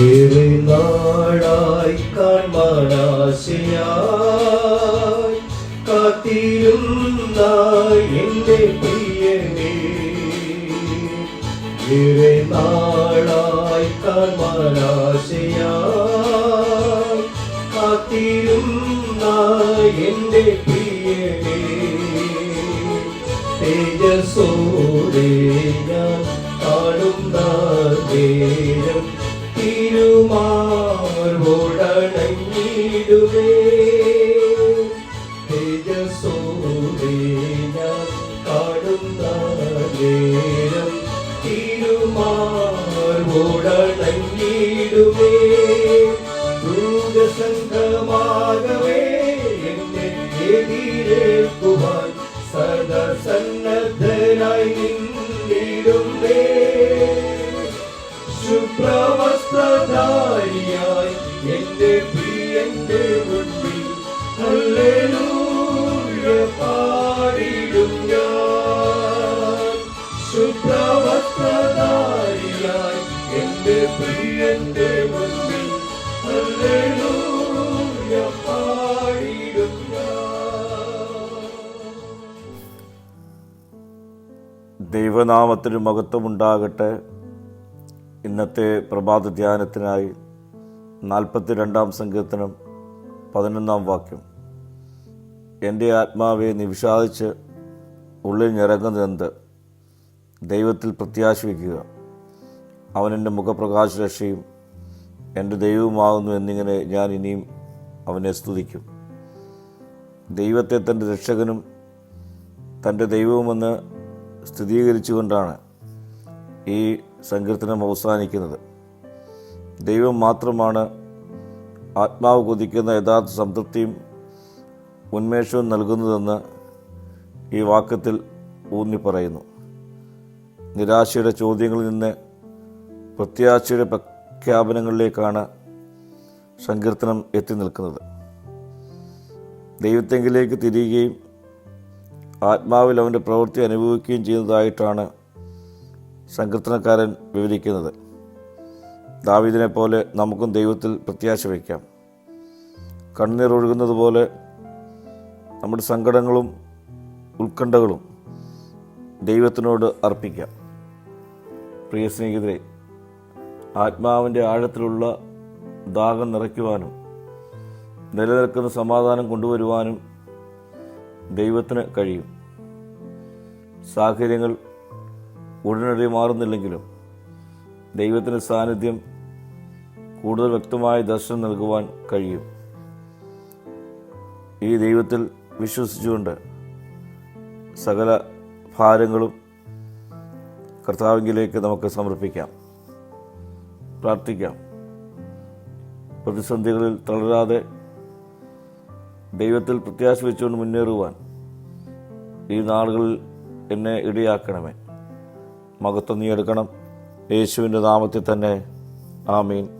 ഏറെ നാളായി കാൺമാനാശയായി കാത്തിരുന്ന എന്റെ പ്രിയനേ. ഏറെ നാളായി കാൺമാനാശയായി കാത്തിരുന്ന എന്റെ പ്രിയനേ. തേജസ്സോടെ ഞാൻ കാണുന്ന നേരം തിരുമാർവോടണങ്ങിടുവേ ദൂരസംഘമാകവേ എന്നെ എതിരേൽക്കുവാൻ സദസന്നദ്ധനായി നിന്നിടുന്നേ ശുഭ്രവസ്ത്രധാരിയായി എന്റെ പ്രിയന്റെ പാടിടും ഞാൻ. ശുഭ്രവസ്ത്രധാരിയായി ഞാൻ ദൈവനാമത്തിന് മഹത്വമുണ്ടാകട്ടെ ഇന്നത്തെ പ്രഭാത ധ്യാനത്തിനായി നാൽപ്പത്തി രണ്ടാം സങ്കീർത്തനം പതിനൊന്നാം വാക്യം. എന്റെ ആത്മാവെ നിവിഷാദിച്ച് ഉള്ളിൽ ഞെരങ്ങുന്നതെന്ത് ദൈവത്തിൽ പ്രത്യാശ വയ്ക്കുക അവൻ എന്റെ മുഖപ്രകാശ രക്ഷയും എന്റെ ദൈവവുമാകുന്നു എന്നിങ്ങനെ ഞാൻ ഇനിയും അവനെ സ്തുതിക്കും. ദൈവത്തെ തന്റെ രക്ഷകനും തന്റെ ദൈവവുമെന്ന് സ്ഥിരീകരിച്ചുകൊണ്ടാണ് ഈ സങ്കീർത്തനം അവസാനിക്കുന്നത്. ദൈവം മാത്രമാണ് ആത്മാവ് കൊതിക്കുന്ന യഥാർത്ഥ സംതൃപ്തിയും ഉന്മേഷവും നൽകുന്നതെന്ന് ഈ വാക്യത്തിൽ ഊന്നി പറയുന്നു നിരാശയുടെ ചോദ്യങ്ങളിൽ നിന്ന് പ്രത്യാശയുടെ പ്രഖ്യാപനങ്ങളിലേക്കാണ് സങ്കീർത്തനം എത്തി നിൽക്കുന്നത്. ദൈവത്തെങ്കിലേക്ക് തിരിയുകയും ആത്മാവിൽ അവന്റെ പ്രവൃത്തി അനുഭവിക്കുകയും ചെയ്യുന്നതായിട്ടാണ് സങ്കീർത്തനക്കാരൻ വിവരിക്കുന്നത്. ദാവീദിനെ പോലെ നമുക്കും ദൈവത്തിൽ പ്രത്യാശ വയ്ക്കാം. കണ്ണീർ ഒഴുകുന്നത് പോലെ നമ്മുടെ സങ്കടങ്ങളും ഉത്കണ്ഠകളും ദൈവത്തിനോട് അർപ്പിക്കാം. പ്രിയ സ്നേഹിതരെ ആത്മാവിന്റെ ആഴത്തിലുള്ള ദാഹം നിറയ്ക്കുവാനും നിലനിൽക്കുന്ന സമാധാനം കൊണ്ടുവരുവാനും ദൈവത്തിന് കഴിയും. സാഹചര്യങ്ങൾ ഉടനടി മാറുന്നില്ലെങ്കിലും ദൈവത്തിന്റെ സാന്നിധ്യം കൂടുതൽ വ്യക്തമായ ദർശനം നൽകുവാൻ കഴിയും. ഈ ദൈവത്തിൽ വിശ്വസിച്ചുകൊണ്ട് സകല ഭാരങ്ങളും കർത്താവിങ്കിലേക്ക് നമുക്ക് സമർപ്പിക്കാം. പ്രാർത്ഥിക്കാം. പ്രതിസന്ധികളിൽ തളരാതെ ദൈവത്തിൽ പ്രത്യാശ വെച്ചുകൊണ്ട് മുന്നേറുവാൻ ഈ നാളുകളിൽ എന്നെ ഇടയാക്കണമേ. മകത്വം നീ എടുക്കണം. യേശുവിന്റെ നാമത്തിൽ തന്നെ. ആമീൻ.